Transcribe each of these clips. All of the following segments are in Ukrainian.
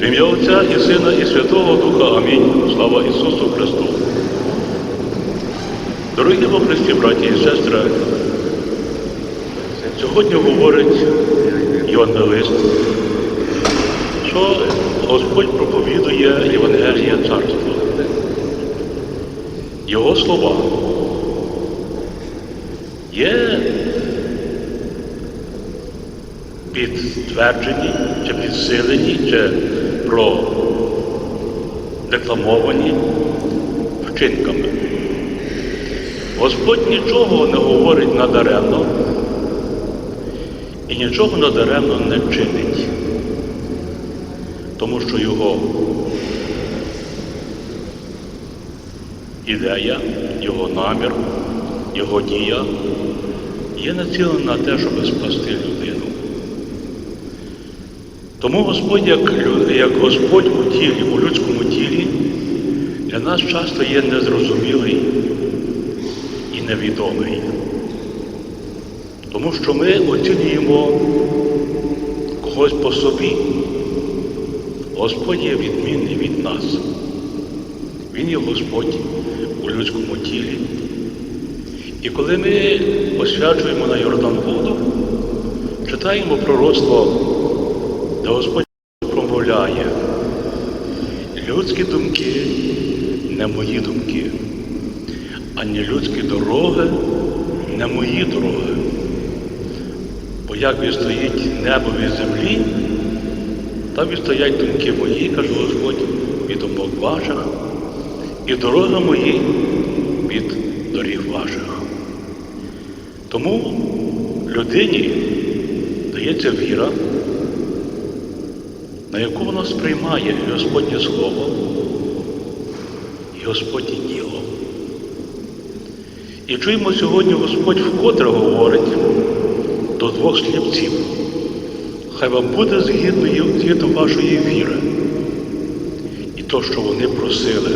В ім'я Отця і Сина, і Святого Духа. Амінь. Слава Ісусу Христу. Дорогі во Христі, браті і сестри, сьогодні говорить Євангелист, що Господь проповідує Євангеліє Царства. Його слова є підтверджені, чи підсилені, чи продекламовані вчинками. Господь нічого не говорить надаремно і нічого надаремно не чинить, тому що його ідея, його намір, його дія є націлена на те, щоб спасти людину. Тому Господь, як, як Господь у тілі, у людському тілі, для нас часто є незрозумілий і невідомий. Тому що ми оцінюємо когось по собі. Господь є відмінний від нас. Він є Господь у людському тілі. І коли ми освячуємо на Йордан воду, читаємо пророцтво, де Господь промовляє, людські думки не мої думки, ані людські дороги не мої дороги. Бо як відстоїть небо від землі, так відстоять думки мої, каже Господь, від думок ваших, і дороги мої від доріг ваших. Тому людині дається віра, на яку вона сприймає Господнє Слово і Господнє діло. І чуємо сьогодні Господь вкотре говорить до двох сліпців. Хай вам буде згідно, вашої віри. І то, що вони просили,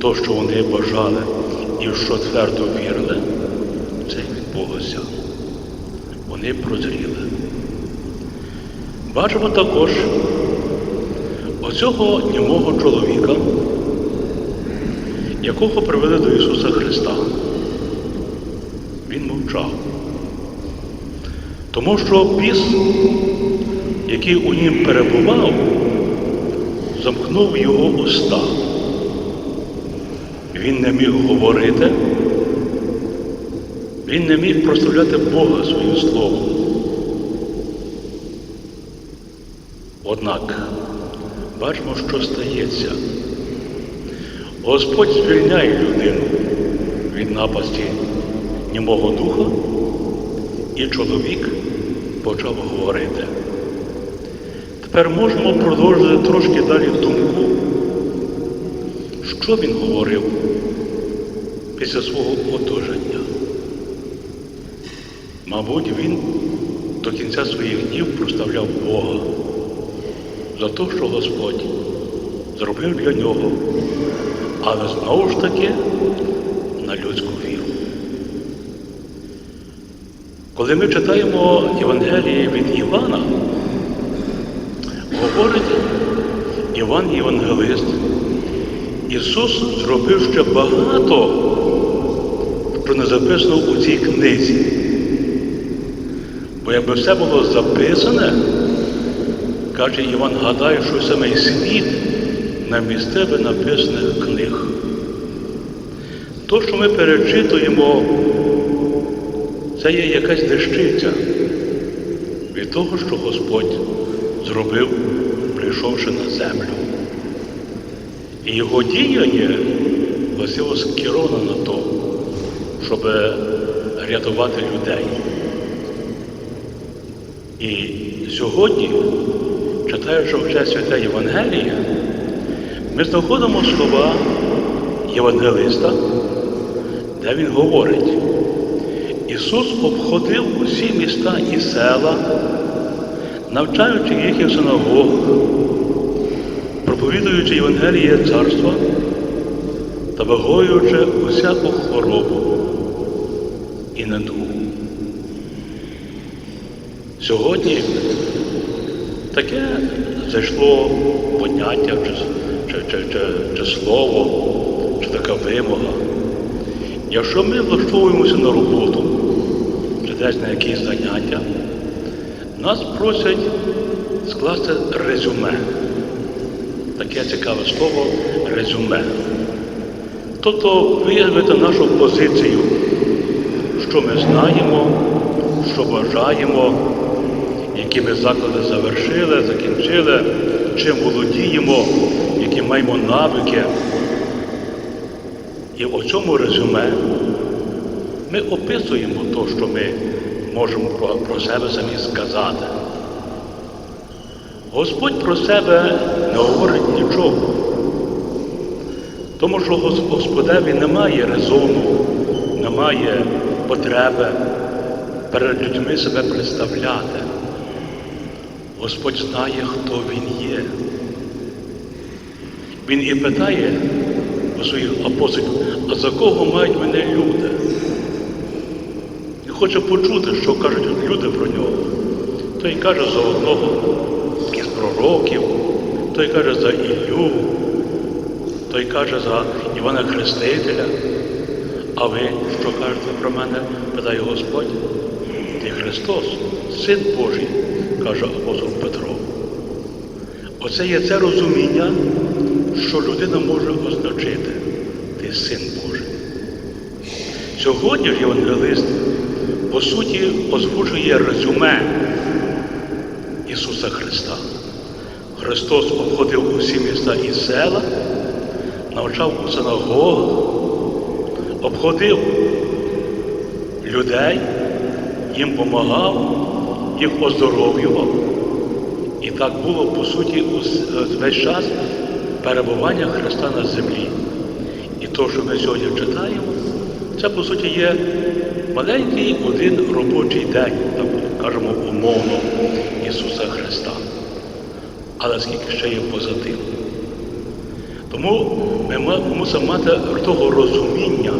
то, що вони бажали і в що твердо вірили, це відбулося. Вони прозріли. Бачимо також оцього німого чоловіка, якого привели до Ісуса Христа. Він мовчав. Тому що біс, який у нім перебував, замкнув його уста. Він не міг говорити, він не міг прославляти Бога своїм словом. Однак бачимо, що стається. Господь звільняє людину від напасті німого духа, і чоловік почав говорити. Тепер можемо продовжити трошки далі думку, що він говорив після свого одужання. Мабуть, він до кінця своїх днів проставляв Бога за те, що Господь зробив для нього, але знову ж таки на людську віру. Коли ми читаємо Євангеліє від Івана, говорить Іван Євангелист, Ісус зробив ще багато, що не записано у цій книзі. Бо якби все було записане, каже Іван, гадаю, що саме світ на місце написаних книг. То, що ми перечитуємо, це є якась дещиця від того, що Господь зробив, прийшовши на землю. І його діяння властиво скеровано на то, щоб рятувати людей. І сьогодні, читаючи вже святе Євангеліє, ми знаходимо слова Євангелиста, де він говорить, Ісус обходив усі міста і села, навчаючи їх і в синагогах, проповідуючи Євангеліє царства та вигоюючи усяку хворобу і недугу. Сьогодні Таке зайшло поняття, чи, чи, чи, чи, чи слово, чи така вимога. Якщо ми влаштовуємося на роботу, чи десь на якісь заняття, нас просять скласти резюме. Таке цікаве слово резюме. Тобто виявити нашу позицію, що ми знаємо, що бажаємо, які ми заклади завершили, закінчили, чим володіємо, які маємо навики. І в цьому резюме ми описуємо те, що ми можемо про, себе самі сказати. Господь про себе не говорить нічого. Тому що Господеві немає резону, немає потреби перед людьми себе представляти. Господь знає, хто Він є. Він і питає у своїх апостолів, а за кого мають мене люди? І хоче почути, що кажуть люди про нього. Той каже за одного із пророків, той каже за Іллю, той каже за Івана Хрестителя. А ви що кажете про мене? питає Господь. Ти Христос, Син Божий, каже апостол Петро. Оце є це розуміння, що людина може означити. Ти син Божий. Сьогодні ж євангелист, по суті, озвучує резюме Ісуса Христа. Христос обходив усі міста і села, навчав у синагогах, обходив людей, їм помагав, їх оздоровлював. І так було, по суті, весь час перебування Христа на землі. І то, що ми сьогодні читаємо, це, по суті, є маленький один робочий день, так кажемо умовно, Ісуса Христа. Але скільки ще є поза тим. Тому ми мусимо мати того розуміння,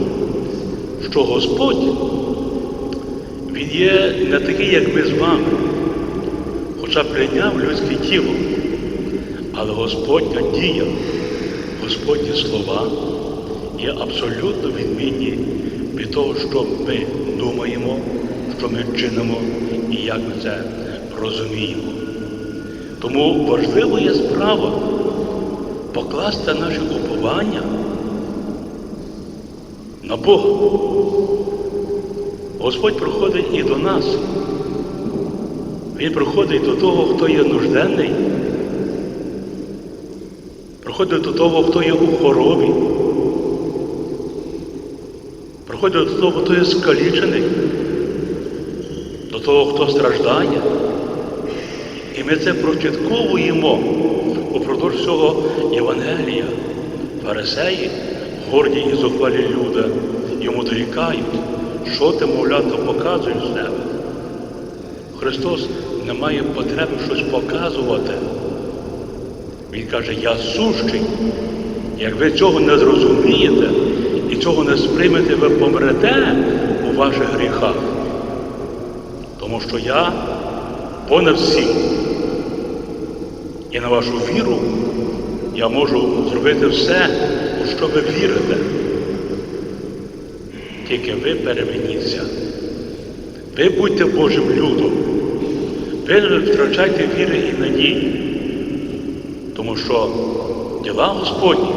що Господь, є не такий, як ми з вами, хоча прийняв людське тіло. Але Господня дія, Господні слова є абсолютно відмінні від того, що ми думаємо, що ми чинимо і як ми це розуміємо. Тому важливо є справа покласти наші уповання на Бога. Господь приходить і до нас. Він приходить до того, хто є нужденний, приходить до того, хто є у хоробі, приходить до того, хто є скалічений, до того, хто страждає. І ми це прочитковуємо упродовж всього Євангелія. Фарисеї, горді і зухвалі люди, йому дорікають, що ти, мовляв, показуєш з себе. Христос не має потреби щось показувати. Він каже, я сущий. Як ви цього не зрозумієте і цього не сприймете, ви помрете у ваших гріхах. Тому що я понад всім. І на вашу віру я можу зробити все, у що ви вірите. Тільки ви перемініться. Ви будьте Божим людом. Ви не втрачайте віри і надії. Тому що діла Господні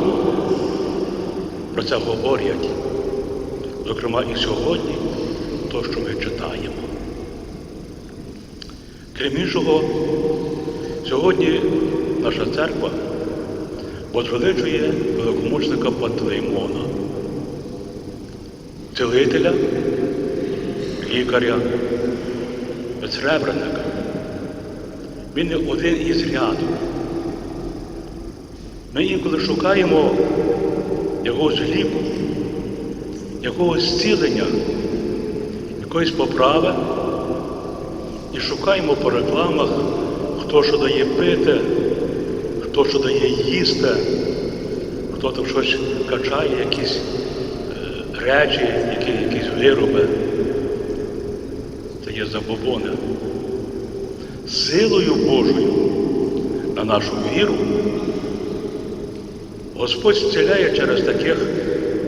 про це говорять. Зокрема, і сьогодні, то, що ми читаємо. Крім іншого, сьогодні наша церква возвеличує великомучника Пантелеймона, цілителя, лікаря, безребреника. Він один із ряду. Ми інколи шукаємо якогось ліку, якогось зцілення, якоїсь поправи і шукаємо по рекламах, хто що дає пити, хто що дає їсти, хто там щось качає, якісь речі, які, якісь вироби. Це є забобони. Силою Божою на нашу віру, Господь зціляє через таких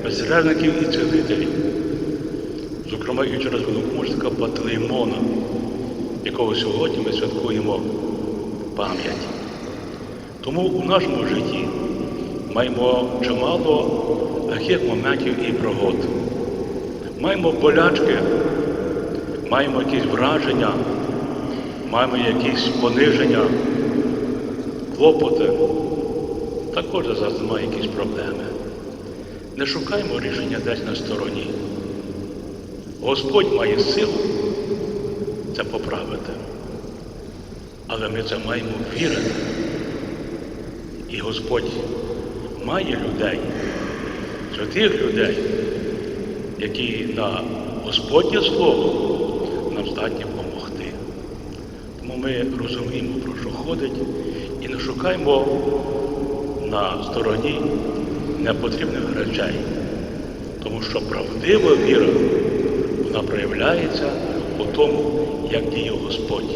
безрежників і цілителів, зокрема і через великомучника Пантелеймона, якого сьогодні ми святкуємо пам'ять. Тому у нашому житті маємо чимало таких моментів і пригод. Маємо болячки, маємо якісь враження, маємо якісь пониження, клопоти. Також зараз немає якісь проблеми. Не шукаємо рішення десь на стороні. Господь має силу це поправити. Але ми це маємо вірити. І Господь має людей, святих людей, які на Господнє Слово нам здатні допомогти. Тому ми розуміємо, про що ходить, і не шукаємо на стороні непотрібних речей. Тому що правдива віра, вона проявляється у тому, як діє Господь.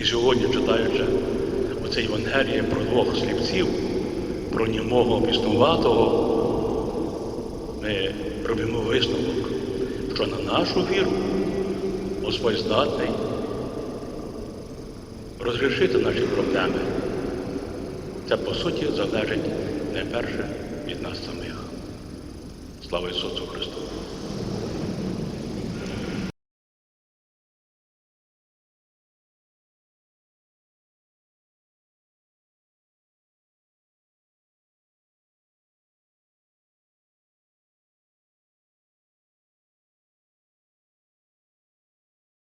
І сьогодні, читаючи оце Євангеліє про двох сліпців, про німого піснуватого, ми робимо висновок, що на нашу віру Господь здатний розрішити наші проблеми. Це, по суті, залежить найперше від нас самих. Слава Ісусу Христу!